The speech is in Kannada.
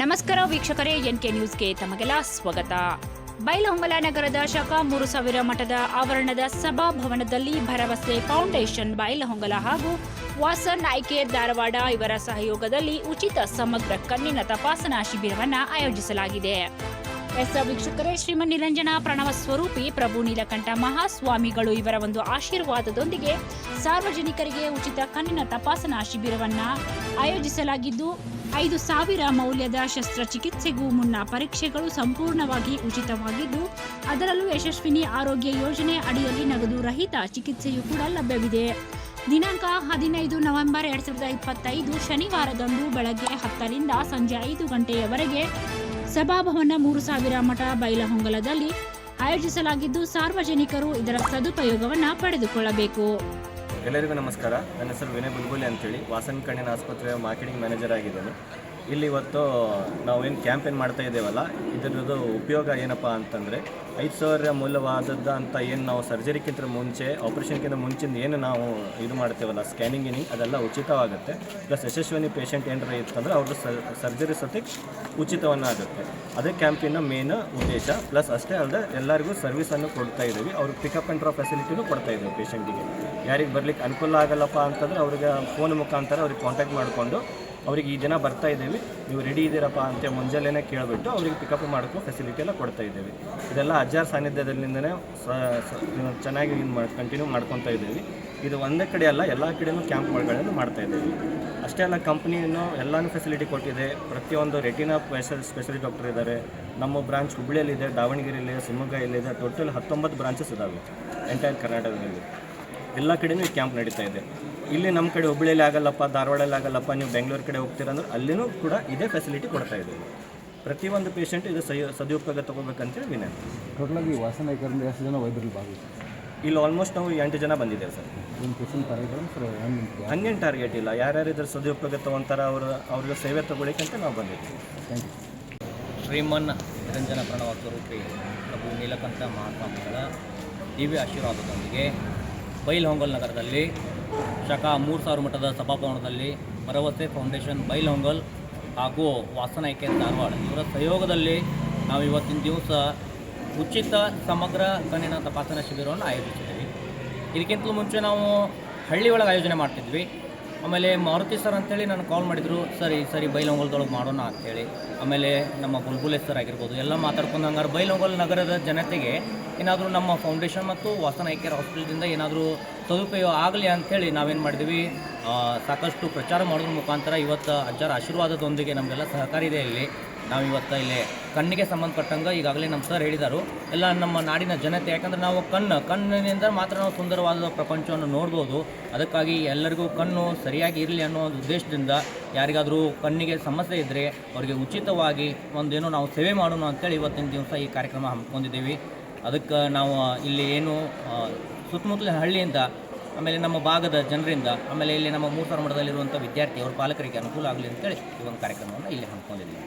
ನಮಸ್ಕಾರ ವೀಕ್ಷಕರೇ, ಎನ್ಕೆ ನ್ಯೂಸ್ಗೆ ತಮಗೆಲ್ಲ ಸ್ವಾಗತ. ಬೈಲಹೊಂಗಲ ನಗರದ ಶಕ ಮೂರು ಸಾವಿರ ಮಠದ ಆವರಣದ ಸಭಾಭವನದಲ್ಲಿ ಭರವಸೆ ಫೌಂಡೇಶನ್ ಬೈಲಹೊಂಗಲ ಹಾಗೂ ವಾಸನ್ ಆಯ್ಕೆ ಧಾರವಾಡ ಇವರ ಸಹಯೋಗದಲ್ಲಿ ಉಚಿತ ಸಮಗ್ರ ಕಣ್ಣಿನ ತಪಾಸಣಾ ಶಿಬಿರವನ್ನು ಆಯೋಜಿಸಲಾಗಿದೆ. ಎಸ್, ವೀಕ್ಷಕರೇ, ಶ್ರೀಮನ್ ನಿರಂಜನ ಪ್ರಣವ ಸ್ವರೂಪಿ, ಪ್ರಭು ನೀಲಕಂಠ ಮಹಾಸ್ವಾಮಿಗಳು ಇವರ ಒಂದು ಆಶೀರ್ವಾದದೊಂದಿಗೆ ಸಾರ್ವಜನಿಕರಿಗೆ ಉಚಿತ ಕಣ್ಣಿನ ತಪಾಸಣಾ ಶಿಬಿರವನ್ನು ಆಯೋಜಿಸಲಾಗಿದ್ದು ಐದು ಸಾವಿರ ಮೌಲ್ಯದ ಶಸ್ತ್ರಚಿಕಿತ್ಸೆಗೂ ಮುನ್ನ ಪರೀಕ್ಷೆಗಳು ಸಂಪೂರ್ಣವಾಗಿ ಉಚಿತವಾಗಿದ್ದು, ಅದರಲ್ಲೂ ಯಶಸ್ವಿನಿ ಆರೋಗ್ಯ ಯೋಜನೆ ಅಡಿಯಲ್ಲಿ ನಗದು ರಹಿತ ಚಿಕಿತ್ಸೆಯೂ ಕೂಡ ಲಭ್ಯವಿದೆ. ದಿನಾಂಕ ಹದಿನೈದು ನವೆಂಬರ್ ಎರಡ್ ಸಾವಿರದ ಇಪ್ಪತ್ತೈದು ಶನಿವಾರದಂದು ಬೆಳಗ್ಗೆ ಹತ್ತರಿಂದ ಸಂಜೆ ಐದು ಗಂಟೆಯವರೆಗೆ ಸಭಾಭವನ ಮೂರು ಸಾವಿರ ಮಠ ಬೈಲಹೊಂಗಲದಲ್ಲಿ ಆಯೋಜಿಸಲಾಗಿದ್ದು, ಸಾರ್ವಜನಿಕರು ಇದರ ಸದುಪಯೋಗವನ್ನು ಪಡೆದುಕೊಳ್ಳಬೇಕು. ಎಲ್ಲರಿಗೂ ನಮಸ್ಕಾರ. ನನ್ನ ಹೆಸರು ವಿನಯ್ ಬುಲ್ಬುಲಿ ಅಂತೇಳಿ. ವಾಸನ್ ಕಣ್ಣಿನ ಆಸ್ಪತ್ರೆಯ ಮಾರ್ಕೆಟಿಂಗ್ ಮ್ಯಾನೇಜರ್ ಆಗಿದ್ದೇನೆ. ಇಲ್ಲಿ ಇವತ್ತು ನಾವೇನು ಕ್ಯಾಂಪೇನ್ ಮಾಡ್ತಾ ಇದ್ದೇವಲ್ಲ, ಇದರದ್ದು ಉಪಯೋಗ ಏನಪ್ಪ ಅಂತಂದರೆ, ಐದು ಸಾವಿರ ಮೂಲವಾದದ್ದು ಅಂತ ಏನು ನಾವು ಸರ್ಜರಿಕ್ಕಿಂತ ಮುಂಚೆ ಆಪ್ರೇಷನ್ಗಿಂತ ಮುಂಚಿಂದ ಏನು ನಾವು ಇದು ಮಾಡ್ತೇವಲ್ಲ, ಸ್ಕ್ಯಾನಿಂಗ್ ಏನಿಂಗ್ ಅದೆಲ್ಲ ಉಚಿತವಾಗುತ್ತೆ. ಪ್ಲಸ್ ಯಶಸ್ವಿನಿ ಪೇಷಂಟ್ ಏನಾರ ಇತ್ತಂದ್ರೆ ಅವ್ರದ್ದು ಸರ್ಜರಿ ಸತಿ ಉಚಿತವನ್ನು ಉಚಿತವನ್ನಾಗುತ್ತೆ. ಅದೇ ಕ್ಯಾಂಪಿನ ಮೇನ್ ಉದ್ದೇಶ. ಪ್ಲಸ್ ಅಷ್ಟೇ ಅಲ್ಲದೆ ಎಲ್ಲರಿಗೂ ಸರ್ವಿಸನ್ನು ಕೊಡ್ತಾ ಇದ್ದೀವಿ. ಅವ್ರಿಗೆ ಪಿಕಪ್ ಆ್ಯಂಡ್ ಡ್ರಾಪ್ ಫೆಸಿಲಿಟಿನೂ ಕೊಡ್ತಾ ಇದ್ದೀವಿ ಪೇಷಂಟಿಗೆ ಯಾರಿಗೆ ಬರ್ಲಿಕ್ಕೆ ಅನುಕೂಲ ಆಗಲ್ಲಪ್ಪ ಅಂತಂದರೆ ಅವ್ರಿಗೆ ಫೋನ್ ಮುಖಾಂತರ ಅವ್ರಿಗೆ ಕಾಂಟ್ಯಾಕ್ಟ್ ಮಾಡಿಕೊಂಡು ಅವ್ರಿಗೆ ಈ ದಿನ ಬರ್ತಾ ಇದ್ದೀವಿ. ನೀವು ರೆಡಿ ಇದ್ದೀರಪ್ಪ ಅಂತ ಮುಂಜಾನೆ ಕೇಳಿಬಿಟ್ಟು ಅವ್ರಿಗೆ ಪಿಕಪ್ ಮಾಡೋಕ್ಕೂ ಫೆಸಿಲಿಟಿ ಎಲ್ಲ ಕೊಡ್ತಾ ಇದ್ದೀವಿ. ಇದೆಲ್ಲ ಅಜ್ಜಾರ್ ಸಾನ್ನಿಧ್ಯದಲ್ಲಿಂದನೇ ಚೆನ್ನಾಗಿ ಇದು ಮಾಡಿ ಕಂಟಿನ್ಯೂ ಮಾಡ್ಕೊತಾ ಇದ್ದೀವಿ. ಇದು ಒಂದೇ ಕಡೆ ಅಲ್ಲ, ಎಲ್ಲ ಕಡೆನೂ ಕ್ಯಾಂಪ್ಗಳನ್ನು ಮಾಡ್ತಾ ಇದ್ದೀವಿ. ಅಷ್ಟೇ ಅಲ್ಲ ಕಂಪ್ನಿಯನ್ನು ಎಲ್ಲನೂ ಫೆಸಿಲಿಟಿ ಕೊಟ್ಟಿದೆ. ಪ್ರತಿಯೊಂದು ರೆಟಿನಾ ಸ್ಪೆಷಲ್ ಸ್ಪೆಷಲಿಸ್ಟ್ ಡಾಕ್ಟರ್ ಇದ್ದಾರೆ. ನಮ್ಮ ಬ್ರಾಂಚ್ ಹುಬ್ಬಳ್ಳಿಯಲ್ಲಿದೆ ದಾವಣಗೆರೆಯಲ್ಲಿ ಶಿವಮೊಗ್ಗ ಇಲ್ಲಿದೆ ಟೋಟಲ್ ಹತ್ತೊಂಬತ್ತು ಬ್ರಾಂಚಸ್ ಇದ್ದಾವೆ ಎಂಟೈರ್ ಕರ್ನಾಟಕದಲ್ಲಿ. ಎಲ್ಲ ಕಡೆಯೂ ಈ ಕ್ಯಾಂಪ್ ನಡೀತಾ ಇದೆ. ಇಲ್ಲಿ ನಮ್ಮ ಕಡೆ ಹುಬ್ಬಳ್ಳಿಯಲ್ಲಿ ಆಗಲ್ಲಪ್ಪ ಧಾರವಾಡಲ್ಲಿ ಆಗಲ್ಲಪ್ಪ ನೀವು ಬೆಂಗಳೂರು ಕಡೆ ಹೋಗ್ತೀರ ಅಂದ್ರೆ ಅಲ್ಲಿನೂ ಕೂಡ ಇದೇ ಫೆಸಿಲಿಟಿ ಕೊಡ್ತಾ ಇದ್ದೀವಿ. ಪ್ರತಿಯೊಂದು ಪೇಷಂಟ್ ಇದು ಸಯ ಸದುಪಯೋಗ ತಗೋಬೇಕಂತೇಳಿ ವಿನಂತಿ. ಟೋಟಲಾಗಿ ವಾಸನ ಐಕರಿಂದ ಎಷ್ಟು ಜನ ವೈದ್ಯರು ಭಾಗವಹಿಸ್ತಾರೆ ಇಲ್ಲಿ ಆಲ್ಮೋಸ್ಟ್ ನಾವು ಎಂಟು ಜನ ಬಂದಿದ್ದೇವೆ ಸರ್. ಹಂಗೇನು ಟಾರ್ಗೆಟ್ ಇಲ್ಲ. ಯಾರ್ಯಾರು ಇದ್ರ ಸದುಪಯೋಗ ತಗೊಂತಾರ ಅವರು ಅವ್ರಿಗೆ ಸೇವೆ ತಗೊಳ್ಳಿಕ್ಕಂತ ನಾವು ಬಂದಿದ್ದೀವಿ. ಥ್ಯಾಂಕ್ ಯು ಶ್ರೀಮನ್ ನಿರಂಜನ ಪ್ರಣವ ಸ್ವರೂಪಿ ಪ್ರಭು ನೀಲಕಂಠ ಮಹಾಸ್ವಾಮಿಗಳ ದಿವ್ಯ ಆಶೀರ್ವಾದದೊಂದಿಗೆ ಬೈಲಹೊಂಗಲ್ ನಗರದಲ್ಲಿ ಶಾಖಾ ಮೂರು ಸಾವಿರ ಮಠದ ಸಭಾಭವನದಲ್ಲಿ ಭರವಸೆ ಫೌಂಡೇಶನ್ ಬೈಲೊಂಗಲ್ ಹಾಗೂ ವಾಸನ ಐಕೆ ಧಾರವಾಡ. ಇವರ ಸಹಯೋಗದಲ್ಲಿ ನಾವು ಇವತ್ತಿನ ದಿವಸ ಉಚಿತ ಸಮಗ್ರ ಕಣ್ಣಿನ ತಪಾಸಣಾ ಶಿಬಿರವನ್ನು ಆಯೋಜಿಸಿದ್ವಿ ಇದಕ್ಕಿಂತಲೂ ಮುಂಚೆ ನಾವು ಹಳ್ಳಿ ಒಳಗೆ ಆಯೋಜನೆ ಮಾಡ್ತಿದ್ವಿ. ಆಮೇಲೆ ಮಾರುತಿ ಸರ್ ಅಂತೇಳಿ ನಾನು ಕಾಲ್ ಮಾಡಿದರು, ಸರಿ ಸರಿ ಬೈಲೊಂಗಲ್ದೊಳಗೆ ಮಾಡೋಣ ಅಂತೇಳಿ. ಆಮೇಲೆ ನಮ್ಮ ಗುಲ್ಗುಲೆ ಸರ್ ಆಗಿರ್ಬೋದು, ಎಲ್ಲ ಮಾತಾಡ್ಕೊಂಡು ಹಂಗಾರೆ ಬೈಲೊಂಗಲ್ ನಗರದ ಜನತೆಗೆ ಏನಾದರೂ ನಮ್ಮ ಫೌಂಡೇಶನ್ ಮತ್ತು ವಾಸನ ಐಕ್ಯರ್ ಹಾಸ್ಪಿಟಲ್ದಿಂದ ಏನಾದರೂ ಸದುಪಯೋಗ ಆಗಲಿ ಅಂಥೇಳಿ ನಾವೇನು ಮಾಡಿದ್ವಿ. ಸಾಕಷ್ಟು ಪ್ರಚಾರ ಮಾಡೋದ್ರ ಮುಖಾಂತರ ಇವತ್ತು ಅಜ್ಜರ ಆಶೀರ್ವಾದದೊಂದಿಗೆ ನಮಗೆಲ್ಲ ಸಹಕಾರ ಇದೆ ಇಲ್ಲಿ. ನಾವು ಇವತ್ತು ಇಲ್ಲಿ ಕಣ್ಣಿಗೆ ಸಂಬಂಧಪಟ್ಟಂಗೆ ಈಗಾಗಲೇ ನಮ್ಮ ಸರ್ ಹೇಳಿದರು. ಎಲ್ಲ ನಮ್ಮ ನಾಡಿನ ಜನತೆ, ಯಾಕಂದ್ರೆ ನಾವು ಕಣ್ಣು, ಕಣ್ಣಿನಿಂದ ಮಾತ್ರ ನಾವು ಸುಂದರವಾದ ಪ್ರಪಂಚವನ್ನು ನೋಡ್ಬೋದು. ಅದಕ್ಕಾಗಿ ಎಲ್ಲರಿಗೂ ಕಣ್ಣು ಸರಿಯಾಗಿ ಇರಲಿ ಅನ್ನೋ ಒಂದು ಉದ್ದೇಶದಿಂದ ಯಾರಿಗಾದರೂ ಕಣ್ಣಿಗೆ ಸಮಸ್ಯೆ ಇದ್ದರೆ ಅವರಿಗೆ ಉಚಿತವಾಗಿ ಒಂದೇನೋ ನಾವು ಸೇವೆ ಮಾಡೋಣ ಅಂತೇಳಿ ಇವತ್ತಿನ ದಿವಸ ಈ ಕಾರ್ಯಕ್ರಮ ಹಮ್ಮಿಕೊಂಡಿದ್ದೀವಿ. ಅದಕ್ಕೆ ನಾವು ಇಲ್ಲಿ ಏನು ಸುತ್ತಮುತ್ತಲಿನ ಹಳ್ಳಿಯಿಂದ ಆಮೇಲೆ ನಮ್ಮ ಭಾಗದ ಜನರಿಂದ, ಆಮೇಲೆ ಇಲ್ಲಿ ನಮ್ಮ ಮೂರು ಸಾವಿರ ಮಠದಲ್ಲಿರುವಂಥ ವಿದ್ಯಾರ್ಥಿ ಅವ್ರ ಪಾಲಕರಿಗೆ ಅನುಕೂಲ ಆಗಲಿ ಅಂತೇಳಿ ಈ ಒಂದು ಕಾರ್ಯಕ್ರಮವನ್ನು ಇಲ್ಲಿ ಹಮ್ಮಿಕೊಂಡಿದ್ದೀವಿ.